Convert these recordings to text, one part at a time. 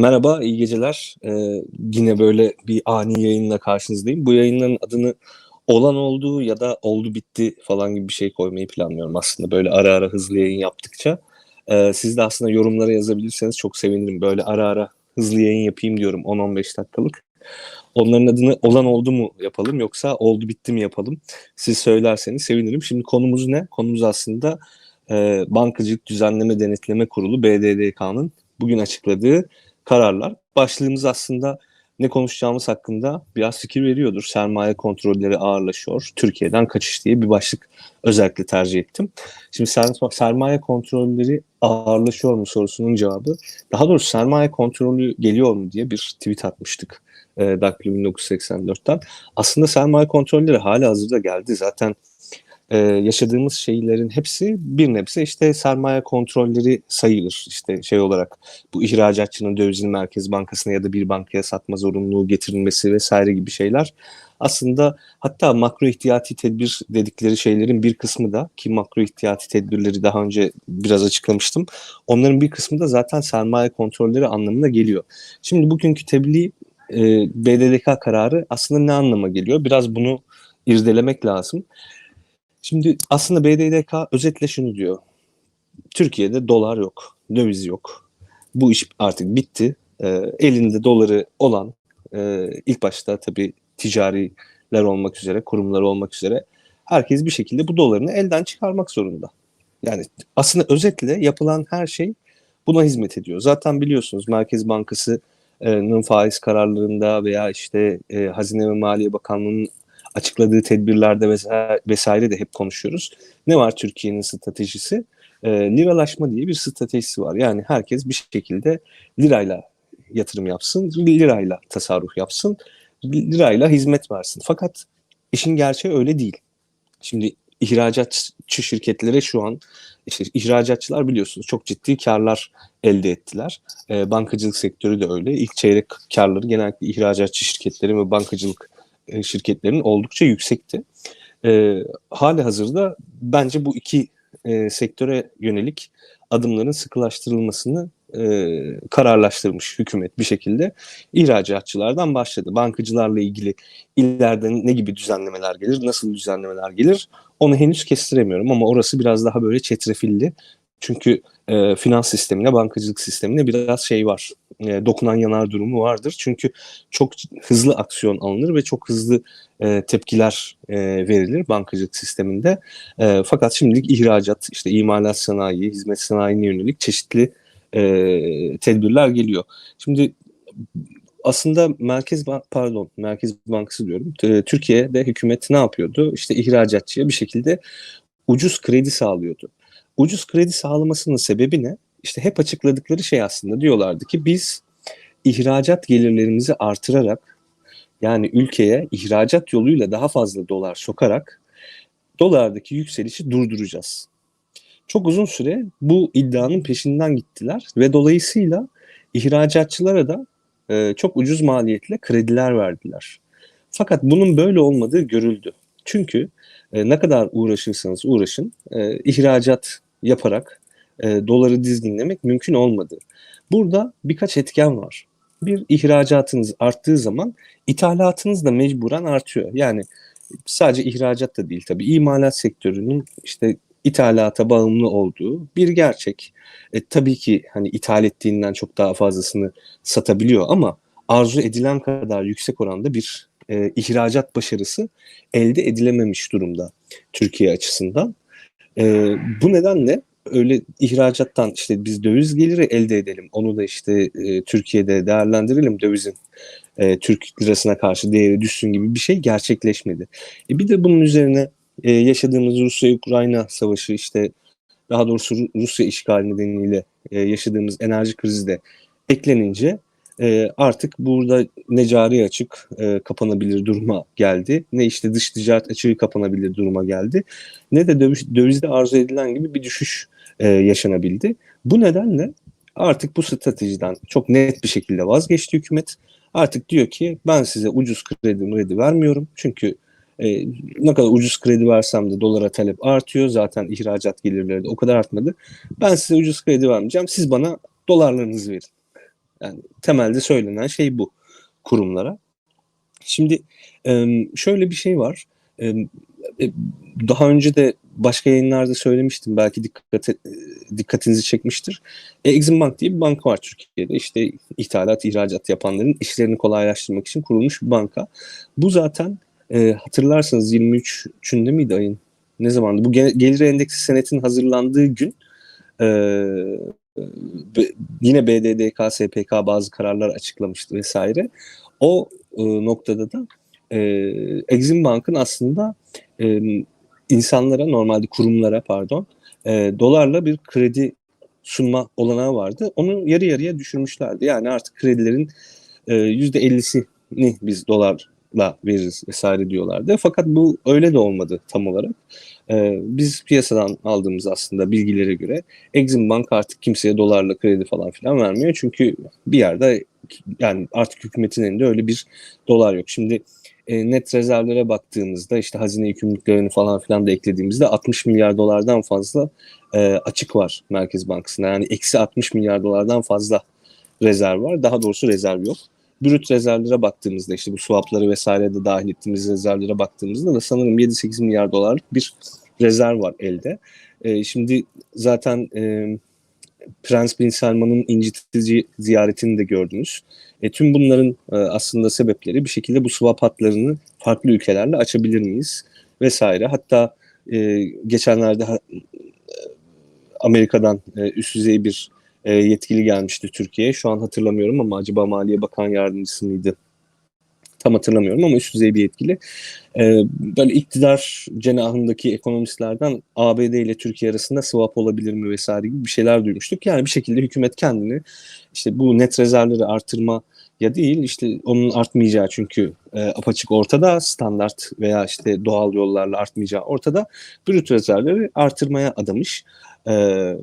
Merhaba, iyi geceler. Ee, yine böyle bir ani yayınla karşınızdayım. Bu yayınların adını olan oldu ya da oldu bitti falan gibi bir şey koymayı planlıyorum aslında. Böyle ara ara hızlı yayın yaptıkça. Ee, siz de aslında yorumlara yazabilirseniz çok sevinirim. Böyle ara ara hızlı yayın yapayım diyorum 10-15 dakikalık. Onların adını olan oldu mu yapalım yoksa oldu bitti mi yapalım? Siz söylerseniz sevinirim. Şimdi konumuz ne? Konumuz aslında e, Bankacılık Düzenleme Denetleme Kurulu BDDK'nın bugün açıkladığı kararlar. Başlığımız aslında ne konuşacağımız hakkında biraz fikir veriyordur. Sermaye kontrolleri ağırlaşıyor. Türkiye'den kaçış diye bir başlık özellikle tercih ettim. Şimdi sermaye kontrolleri ağırlaşıyor mu sorusunun cevabı. Daha doğrusu sermaye kontrolü geliyor mu diye bir tweet atmıştık. E, Daktilo 1984'ten. Aslında sermaye kontrolleri hala hazırda geldi. Zaten e, yaşadığımız şeylerin hepsi bir nebze işte sermaye kontrolleri sayılır. İşte şey olarak bu ihracatçının dövizini Merkez Bankası'na ya da bir bankaya satma zorunluluğu getirilmesi vesaire gibi şeyler. Aslında hatta makro ihtiyati tedbir dedikleri şeylerin bir kısmı da ki makro ihtiyati tedbirleri daha önce biraz açıklamıştım. Onların bir kısmı da zaten sermaye kontrolleri anlamına geliyor. Şimdi bugünkü tebliğ e, BDDK kararı aslında ne anlama geliyor? Biraz bunu irdelemek lazım. Şimdi aslında BDDK özetle şunu diyor. Türkiye'de dolar yok, döviz yok. Bu iş artık bitti. E, elinde doları olan e, ilk başta tabii ticariler olmak üzere, kurumlar olmak üzere herkes bir şekilde bu dolarını elden çıkarmak zorunda. Yani aslında özetle yapılan her şey buna hizmet ediyor. Zaten biliyorsunuz Merkez Bankası'nın faiz kararlarında veya işte e, Hazine ve Maliye Bakanlığı'nın açıkladığı tedbirlerde vesaire, de hep konuşuyoruz. Ne var Türkiye'nin stratejisi? E, liralaşma diye bir stratejisi var. Yani herkes bir şekilde lirayla yatırım yapsın, lirayla tasarruf yapsın, lirayla hizmet versin. Fakat işin gerçeği öyle değil. Şimdi ihracatçı şirketlere şu an işte ihracatçılar biliyorsunuz çok ciddi karlar elde ettiler. E, bankacılık sektörü de öyle. İlk çeyrek karları genellikle ihracatçı şirketlerin ve bankacılık şirketlerinin oldukça yüksekti. E, hali hazırda bence bu iki e, sektöre yönelik adımların sıkılaştırılmasını e, kararlaştırmış hükümet bir şekilde ihracatçılardan başladı. Bankacılarla ilgili ileride ne gibi düzenlemeler gelir, nasıl düzenlemeler gelir onu henüz kestiremiyorum ama orası biraz daha böyle çetrefilli. Çünkü e, finans sistemine, bankacılık sistemine biraz şey var. E, dokunan yanar durumu vardır. Çünkü çok hızlı aksiyon alınır ve çok hızlı e, tepkiler e, verilir bankacılık sisteminde. E, fakat şimdilik ihracat, işte imalat sanayi, hizmet sanayine yönelik çeşitli e, tedbirler geliyor. Şimdi aslında Merkez Bank pardon Merkez Bankası diyorum. Türkiye'de hükümet ne yapıyordu? İşte ihracatçıya bir şekilde ucuz kredi sağlıyordu ucuz kredi sağlamasının sebebi ne? İşte hep açıkladıkları şey aslında diyorlardı ki biz ihracat gelirlerimizi artırarak yani ülkeye ihracat yoluyla daha fazla dolar sokarak dolardaki yükselişi durduracağız. Çok uzun süre bu iddianın peşinden gittiler ve dolayısıyla ihracatçılara da e, çok ucuz maliyetle krediler verdiler. Fakat bunun böyle olmadığı görüldü. Çünkü e, ne kadar uğraşırsanız uğraşın e, ihracat yaparak e, doları dizginlemek mümkün olmadı. Burada birkaç etken var. Bir ihracatınız arttığı zaman ithalatınız da mecburen artıyor. Yani sadece ihracat da değil tabii imalat sektörünün işte ithalata bağımlı olduğu bir gerçek. E, tabii ki hani ithal ettiğinden çok daha fazlasını satabiliyor ama arzu edilen kadar yüksek oranda bir e, ihracat başarısı elde edilememiş durumda Türkiye açısından. E, bu nedenle öyle ihracattan işte biz döviz geliri elde edelim. Onu da işte e, Türkiye'de değerlendirelim dövizin e, Türk lirasına karşı değeri düşsün gibi bir şey gerçekleşmedi. E, bir de bunun üzerine e, yaşadığımız Rusya-Ukrayna savaşı işte daha doğrusu Rusya işgali nedeniyle e, yaşadığımız enerji krizi de eklenince e, artık burada ne cari açık e, kapanabilir duruma geldi ne işte dış ticaret açığı kapanabilir duruma geldi ne de döviz, dövizde arzu edilen gibi bir düşüş e, yaşanabildi. Bu nedenle artık bu stratejiden çok net bir şekilde vazgeçti hükümet. Artık diyor ki ben size ucuz kredi kredi vermiyorum çünkü e, ne kadar ucuz kredi versem de dolara talep artıyor. Zaten ihracat gelirleri de o kadar artmadı. Ben size ucuz kredi vermeyeceğim. Siz bana dolarlarınızı verin. Yani temelde söylenen şey bu kurumlara. Şimdi şöyle bir şey var. E, daha önce de başka yayınlarda söylemiştim. Belki dikkat, e, dikkatinizi çekmiştir. Exim Bank diye bir banka var Türkiye'de. İşte ithalat, ihracat yapanların işlerini kolaylaştırmak için kurulmuş bir banka. Bu zaten e, hatırlarsanız 23'ünde miydi ayın? Ne zamandı? Bu gelir endeksi senetin hazırlandığı gün e, yine BDDK, SPK bazı kararlar açıklamıştı vesaire. O e, noktada da e, Exim Bank'ın aslında e, insanlara normalde kurumlara pardon dolarla bir kredi sunma olanağı vardı. Onu yarı yarıya düşürmüşlerdi. Yani artık kredilerin yüzde 50'sini biz dolarla veririz vesaire diyorlardı. Fakat bu öyle de olmadı tam olarak. E, biz piyasadan aldığımız aslında bilgilere göre Exim Bank artık kimseye dolarla kredi falan filan vermiyor. Çünkü bir yerde yani artık hükümetin elinde öyle bir dolar yok. Şimdi e, net rezervlere baktığımızda işte hazine yükümlülüklerini falan filan da eklediğimizde 60 milyar dolardan fazla e, açık var Merkez Bankası'nda. Yani eksi 60 milyar dolardan fazla rezerv var. Daha doğrusu rezerv yok. Brüt rezervlere baktığımızda işte bu swapları vesaire de dahil ettiğimiz rezervlere baktığımızda da sanırım 7-8 milyar dolarlık bir rezerv var elde. E, şimdi zaten e, Prens Bin Selman'ın incitici ziyaretini de gördünüz. E, tüm bunların e, aslında sebepleri bir şekilde bu swap hatlarını farklı ülkelerle açabilir miyiz vesaire. Hatta e, geçenlerde ha, e, Amerika'dan e, üst düzey bir e, yetkili gelmişti Türkiye'ye. Şu an hatırlamıyorum ama acaba Maliye Bakan Yardımcısı mıydı? Tam hatırlamıyorum ama üst düzey bir yetkili. E, böyle iktidar cenahındaki ekonomistlerden ABD ile Türkiye arasında swap olabilir mi vesaire gibi bir şeyler duymuştuk. Yani bir şekilde hükümet kendini işte bu net rezervleri artırma ya değil işte onun artmayacağı çünkü e, apaçık ortada standart veya işte doğal yollarla artmayacağı ortada brüt rezervleri artırmaya adamış. E,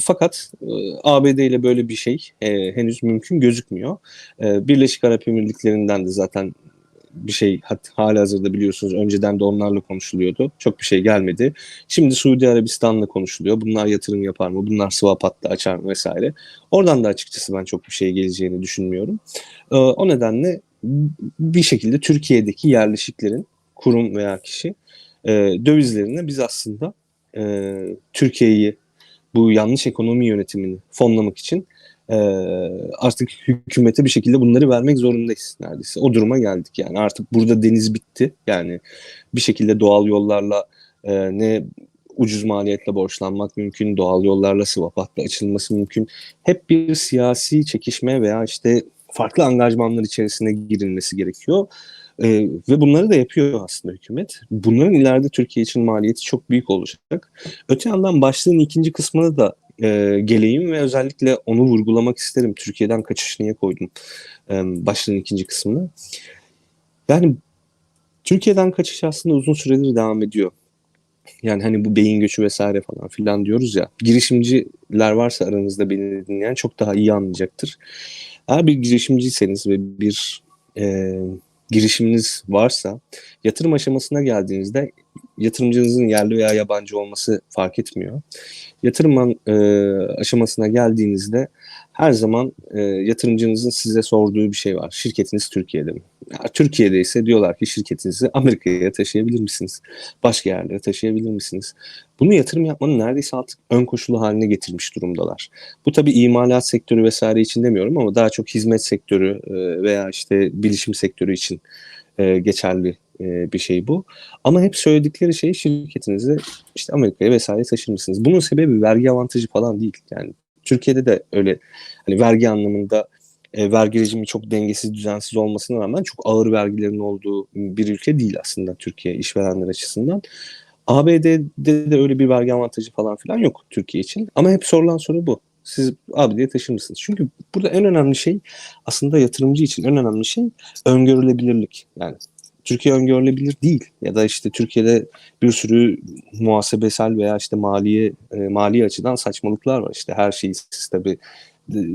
fakat e, ABD ile böyle bir şey e, henüz mümkün gözükmüyor. E, Birleşik Arap Emirlikleri'nden de zaten bir şey hala hazırda biliyorsunuz önceden de onlarla konuşuluyordu. Çok bir şey gelmedi. Şimdi Suudi Arabistan'la konuşuluyor. Bunlar yatırım yapar mı? Bunlar swap hattı açar mı vesaire. Oradan da açıkçası ben çok bir şey geleceğini düşünmüyorum. Ee, o nedenle bir şekilde Türkiye'deki yerleşiklerin kurum veya kişi e, dövizlerine biz aslında e, Türkiye'yi bu yanlış ekonomi yönetimini fonlamak için e, artık hükümete bir şekilde bunları vermek zorundayız neredeyse. O duruma geldik yani artık burada deniz bitti. Yani bir şekilde doğal yollarla e, ne ucuz maliyetle borçlanmak mümkün, doğal yollarla swap hattı açılması mümkün. Hep bir siyasi çekişme veya işte farklı angajmanlar içerisine girilmesi gerekiyor. Ee, ve bunları da yapıyor aslında hükümet. Bunların ileride Türkiye için maliyeti çok büyük olacak. Öte yandan başlığın ikinci kısmını da e, geleyim ve özellikle onu vurgulamak isterim. Türkiye'den kaçış niye koydum e, başlığın ikinci kısmını. Yani Türkiye'den kaçış aslında uzun süredir devam ediyor. Yani hani bu beyin göçü vesaire falan filan diyoruz ya. Girişimciler varsa aranızda beni dinleyen çok daha iyi anlayacaktır. Eğer bir girişimciyseniz ve bir e, girişiminiz varsa yatırım aşamasına geldiğinizde yatırımcınızın yerli veya yabancı olması fark etmiyor. Yatırım e, aşamasına geldiğinizde her zaman e, yatırımcınızın size sorduğu bir şey var. Şirketiniz Türkiye'de mi? Türkiye'de ise diyorlar ki şirketinizi Amerika'ya taşıyabilir misiniz? Başka yerlere taşıyabilir misiniz? Bunu yatırım yapmanın neredeyse artık ön koşulu haline getirmiş durumdalar. Bu tabii imalat sektörü vesaire için demiyorum ama daha çok hizmet sektörü e, veya işte bilişim sektörü için e, geçerli e, bir şey bu. Ama hep söyledikleri şey şirketinizi işte Amerika'ya vesaire taşır mısınız? Bunun sebebi vergi avantajı falan değil. Yani Türkiye'de de öyle hani vergi anlamında e, vergi rejimi çok dengesiz, düzensiz olmasına rağmen çok ağır vergilerin olduğu bir ülke değil aslında Türkiye işverenler açısından. ABD'de de öyle bir vergi avantajı falan filan yok Türkiye için. Ama hep sorulan soru bu. Siz ABD'ye taşır mısınız? Çünkü burada en önemli şey aslında yatırımcı için en önemli şey öngörülebilirlik. Yani Türkiye öngörülebilir değil ya da işte Türkiye'de bir sürü muhasebesel veya işte maliye e, mali açıdan saçmalıklar var. İşte her şeyi siz tabii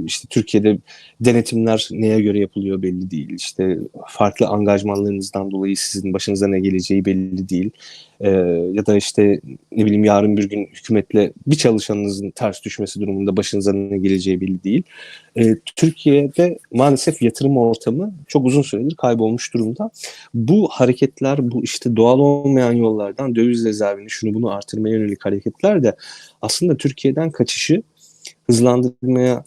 işte Türkiye'de denetimler neye göre yapılıyor belli değil. İşte farklı angajmanlarınızdan dolayı sizin başınıza ne geleceği belli değil. Ee, ya da işte ne bileyim yarın bir gün hükümetle bir çalışanınızın ters düşmesi durumunda başınıza ne geleceği belli değil. Ee, Türkiye'de maalesef yatırım ortamı çok uzun süredir kaybolmuş durumda. Bu hareketler, bu işte doğal olmayan yollardan döviz rezervini şunu bunu artırmaya yönelik hareketler de aslında Türkiye'den kaçışı hızlandırmaya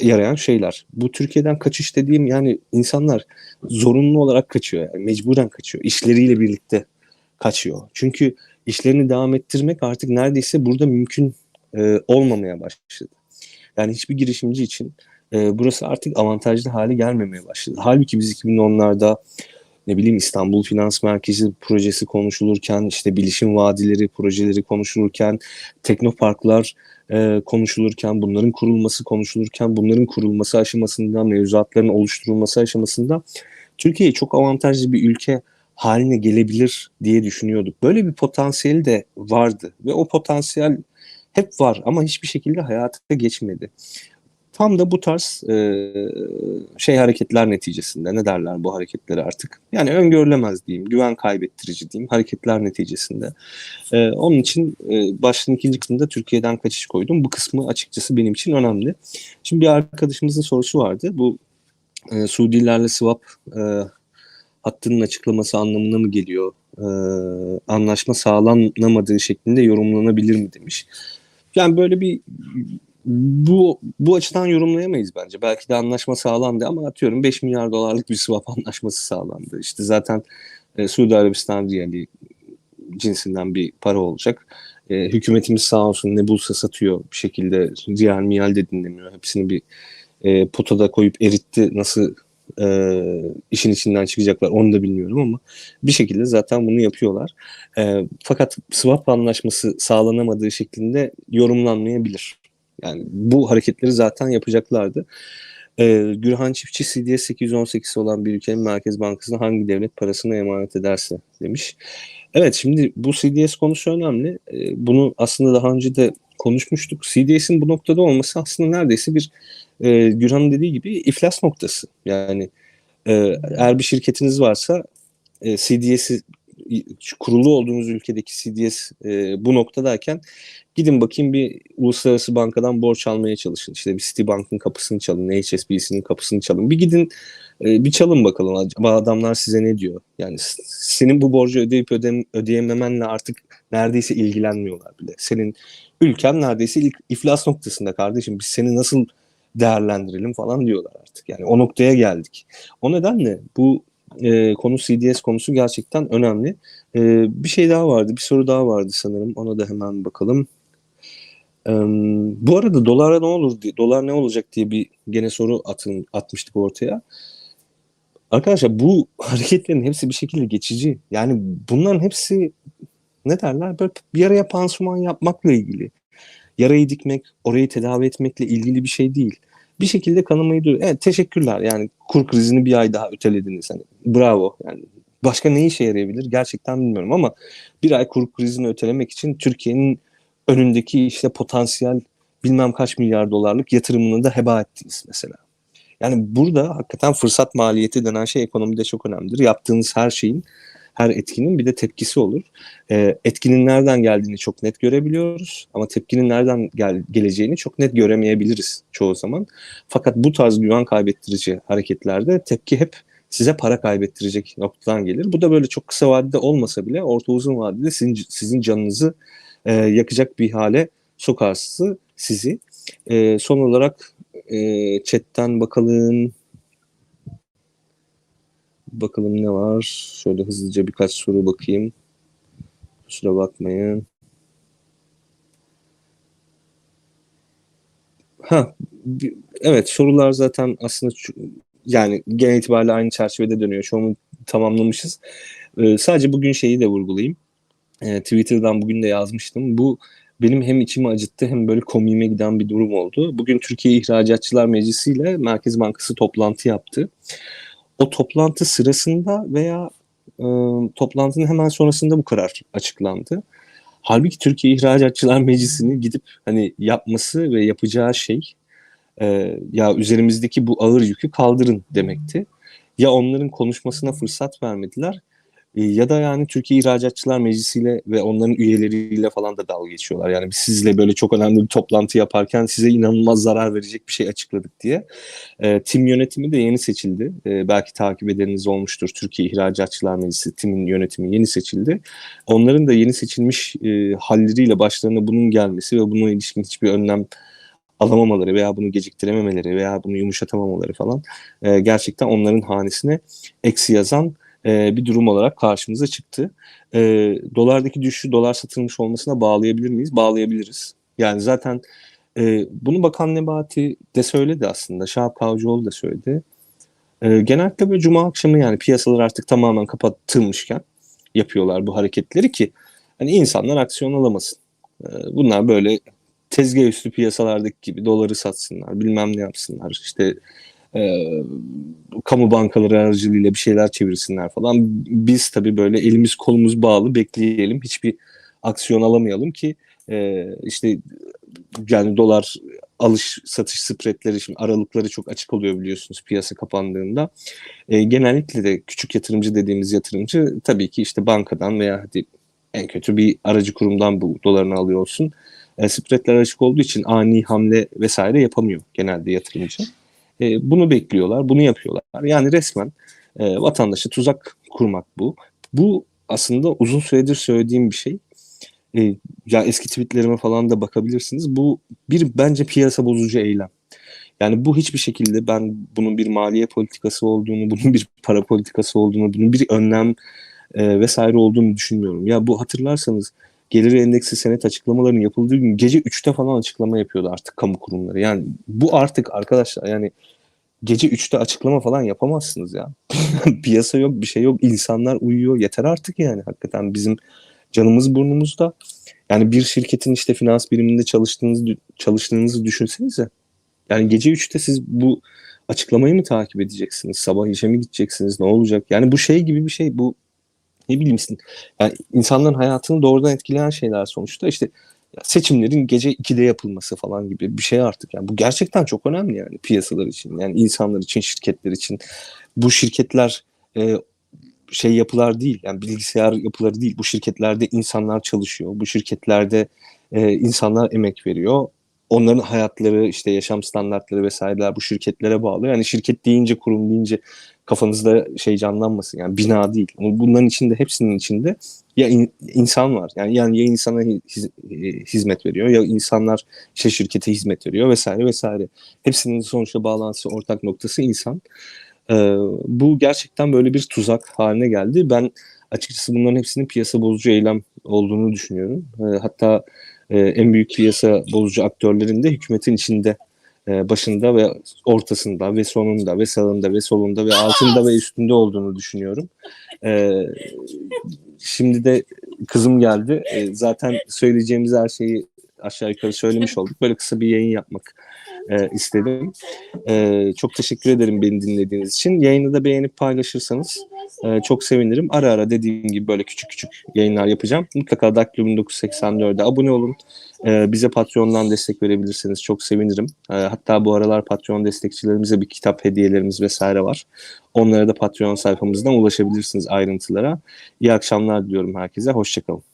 yarayan şeyler. Bu Türkiye'den kaçış dediğim yani insanlar zorunlu olarak kaçıyor. Yani mecburen kaçıyor. İşleriyle birlikte kaçıyor. Çünkü işlerini devam ettirmek artık neredeyse burada mümkün e, olmamaya başladı. Yani hiçbir girişimci için e, burası artık avantajlı hale gelmemeye başladı. Halbuki biz 2010'larda ne bileyim İstanbul Finans Merkezi projesi konuşulurken, işte bilişim vadileri projeleri konuşulurken, teknoparklar e, konuşulurken, bunların kurulması konuşulurken, bunların kurulması aşamasında, mevzuatların oluşturulması aşamasında Türkiye çok avantajlı bir ülke haline gelebilir diye düşünüyorduk. Böyle bir potansiyeli de vardı ve o potansiyel hep var ama hiçbir şekilde hayata geçmedi. Tam da bu tarz e, şey hareketler neticesinde ne derler bu hareketleri artık? Yani öngörülemez diyeyim, güven kaybettirici diyeyim hareketler neticesinde. E, onun için e, başlığın ikinci kısmında Türkiye'den kaçış koydum. Bu kısmı açıkçası benim için önemli. Şimdi bir arkadaşımızın sorusu vardı. Bu e, Suudilerle swap e, hattının açıklaması anlamına mı geliyor? E, anlaşma sağlanamadığı şeklinde yorumlanabilir mi demiş. Yani böyle bir bu bu açıdan yorumlayamayız bence. Belki de anlaşma sağlandı ama atıyorum 5 milyar dolarlık bir swap anlaşması sağlandı. İşte zaten e, Suudi Arabistan riyali cinsinden bir para olacak. E, hükümetimiz sağ olsun ne bulsa satıyor bir şekilde riyal miyal de dinlemiyor. Hepsini bir e, potada koyup eritti. Nasıl e, işin içinden çıkacaklar onu da bilmiyorum ama bir şekilde zaten bunu yapıyorlar. E, fakat swap anlaşması sağlanamadığı şeklinde yorumlanmayabilir. Yani bu hareketleri zaten yapacaklardı. Ee, Gürhan Çiftçi CDS 818 olan bir ülkenin Merkez Bankası'na hangi devlet parasını emanet ederse demiş. Evet şimdi bu CDS konusu önemli. Ee, bunu aslında daha önce de konuşmuştuk. CDS'in bu noktada olması aslında neredeyse bir e, Gürhan'ın dediği gibi iflas noktası. Yani e, eğer bir şirketiniz varsa e, CDS'i kurulu olduğunuz ülkedeki CDS e, bu noktadayken gidin bakayım bir uluslararası bankadan borç almaya çalışın. İşte bir Citibank'ın kapısını çalın, HSBC'nin kapısını çalın. Bir gidin e, bir çalın bakalım acaba adamlar size ne diyor. Yani senin bu borcu ödeyip ödem, ödeyememenle artık neredeyse ilgilenmiyorlar bile. Senin ülken neredeyse ilk iflas noktasında kardeşim biz seni nasıl değerlendirelim falan diyorlar artık. Yani o noktaya geldik. O nedenle bu e, konu CDS konusu gerçekten önemli. E, bir şey daha vardı, bir soru daha vardı sanırım. Ona da hemen bakalım. E, bu arada dolara ne olur diye, dolar ne olacak diye bir gene soru atın, atmıştık ortaya. Arkadaşlar bu hareketlerin hepsi bir şekilde geçici. Yani bunların hepsi ne derler? Böyle bir yaraya pansuman yapmakla ilgili. Yarayı dikmek, orayı tedavi etmekle ilgili bir şey değil bir şekilde kanamayı duruyor. Evet teşekkürler yani kur krizini bir ay daha ötelediniz. Hani bravo yani başka ne işe yarayabilir gerçekten bilmiyorum ama bir ay kur krizini ötelemek için Türkiye'nin önündeki işte potansiyel bilmem kaç milyar dolarlık yatırımını da heba ettiniz mesela. Yani burada hakikaten fırsat maliyeti denen şey ekonomide çok önemlidir. Yaptığınız her şeyin her etkinin bir de tepkisi olur. E, etkinin nereden geldiğini çok net görebiliyoruz ama tepkinin nereden gel geleceğini çok net göremeyebiliriz çoğu zaman. Fakat bu tarz güven kaybettirici hareketlerde tepki hep size para kaybettirecek noktadan gelir. Bu da böyle çok kısa vadede olmasa bile orta uzun vadede sizin, sizin canınızı e, yakacak bir hale sokarsı sizi. E, son olarak e, chatten bakalım. Bakalım ne var. Şöyle hızlıca birkaç soru bakayım. Kusura bakmayın. Ha, evet sorular zaten aslında yani genel itibariyle aynı çerçevede dönüyor. Çoğunu tamamlamışız. Ee, sadece bugün şeyi de vurgulayayım. Ee, Twitter'dan bugün de yazmıştım. Bu benim hem içimi acıttı hem böyle komiğime giden bir durum oldu. Bugün Türkiye İhracatçılar Meclisi ile Merkez Bankası toplantı yaptı o toplantı sırasında veya e, toplantının hemen sonrasında bu karar açıklandı. Halbuki Türkiye İhracatçılar Meclisi'ni gidip hani yapması ve yapacağı şey e, ya üzerimizdeki bu ağır yükü kaldırın demekti. Ya onların konuşmasına fırsat vermediler ya da yani Türkiye İhracatçılar Meclisi'yle ve onların üyeleriyle falan da dalga geçiyorlar. Yani biz sizle böyle çok önemli bir toplantı yaparken size inanılmaz zarar verecek bir şey açıkladık diye. E, tim yönetimi de yeni seçildi. E, belki takip edeniniz olmuştur. Türkiye İhracatçılar Meclisi timin yönetimi yeni seçildi. Onların da yeni seçilmiş e, halleriyle başlarına bunun gelmesi ve buna ilişkin hiçbir önlem alamamaları veya bunu geciktirememeleri veya bunu yumuşatamamaları falan e, gerçekten onların hanesine eksi yazan e, bir durum olarak karşımıza çıktı. E, dolardaki düşüşü dolar satılmış olmasına bağlayabilir miyiz? Bağlayabiliriz. Yani zaten e, bunu Bakan Nebati de söyledi aslında. Şahap Kavcıoğlu da söyledi. E, genellikle böyle cuma akşamı yani piyasalar artık tamamen kapatılmışken yapıyorlar bu hareketleri ki hani insanlar aksiyon alamasın. Bunlar böyle tezgah üstü piyasalardaki gibi doları satsınlar, bilmem ne yapsınlar. İşte e, kamu bankaları aracılığıyla bir şeyler çevirsinler falan. Biz tabii böyle elimiz kolumuz bağlı bekleyelim. Hiçbir aksiyon alamayalım ki e, işte yani dolar alış satış spreadleri şimdi aralıkları çok açık oluyor biliyorsunuz piyasa kapandığında. E, genellikle de küçük yatırımcı dediğimiz yatırımcı tabii ki işte bankadan veya hadi en kötü bir aracı kurumdan bu dolarını alıyor olsun. E, spreadler açık olduğu için ani hamle vesaire yapamıyor genelde yatırımcı. E, bunu bekliyorlar, bunu yapıyorlar. Yani resmen e, vatandaşa tuzak kurmak bu. Bu aslında uzun süredir söylediğim bir şey. E, ya eski tweetlerime falan da bakabilirsiniz. Bu bir bence piyasa bozucu eylem. Yani bu hiçbir şekilde ben bunun bir maliye politikası olduğunu, bunun bir para politikası olduğunu, bunun bir önlem e, vesaire olduğunu düşünmüyorum. Ya bu hatırlarsanız gelir endeksi senet açıklamalarının yapıldığı gün gece 3'te falan açıklama yapıyordu artık kamu kurumları. Yani bu artık arkadaşlar yani gece 3'te açıklama falan yapamazsınız ya. Piyasa yok, bir şey yok. insanlar uyuyor. Yeter artık yani hakikaten bizim canımız burnumuzda. Yani bir şirketin işte finans biriminde çalıştığınız çalıştığınızı düşünsenize. Yani gece 3'te siz bu açıklamayı mı takip edeceksiniz? Sabah işe mi gideceksiniz? Ne olacak? Yani bu şey gibi bir şey. Bu ne bileyim yani insanların hayatını doğrudan etkileyen şeyler sonuçta işte seçimlerin gece 2'de yapılması falan gibi bir şey artık. Yani bu gerçekten çok önemli yani piyasalar için, yani insanlar için, şirketler için. Bu şirketler e, şey yapılar değil, yani bilgisayar yapıları değil. Bu şirketlerde insanlar çalışıyor. Bu şirketlerde e, insanlar emek veriyor. Onların hayatları, işte yaşam standartları vesaireler bu şirketlere bağlı. Yani şirket deyince, kurum deyince kafanızda şey canlanmasın. Yani bina değil. Bunların içinde, hepsinin içinde ya in, insan var. Yani, yani ya insana hiz, hizmet veriyor ya insanlar işte şirkete hizmet veriyor vesaire vesaire. Hepsinin sonuçta bağlantısı, ortak noktası insan. Ee, bu gerçekten böyle bir tuzak haline geldi. Ben açıkçası bunların hepsinin piyasa bozucu eylem olduğunu düşünüyorum. Ee, hatta e, en büyük piyasa bozucu aktörlerin de hükümetin içinde e, başında ve ortasında ve sonunda ve sağında ve solunda ve altında ve üstünde olduğunu düşünüyorum. E, şimdi de kızım geldi. E, zaten söyleyeceğimiz her şeyi aşağı yukarı söylemiş olduk. Böyle kısa bir yayın yapmak e, istedim. E, çok teşekkür ederim beni dinlediğiniz için. Yayını da beğenip paylaşırsanız e, çok sevinirim. Ara ara dediğim gibi böyle küçük küçük yayınlar yapacağım. Mutlaka Daktilo 1984'de abone olun. E, bize Patreon'dan destek verebilirseniz çok sevinirim. E, hatta bu aralar Patreon destekçilerimize bir kitap hediyelerimiz vesaire var. Onlara da Patreon sayfamızdan ulaşabilirsiniz ayrıntılara. İyi akşamlar diliyorum herkese. Hoşçakalın.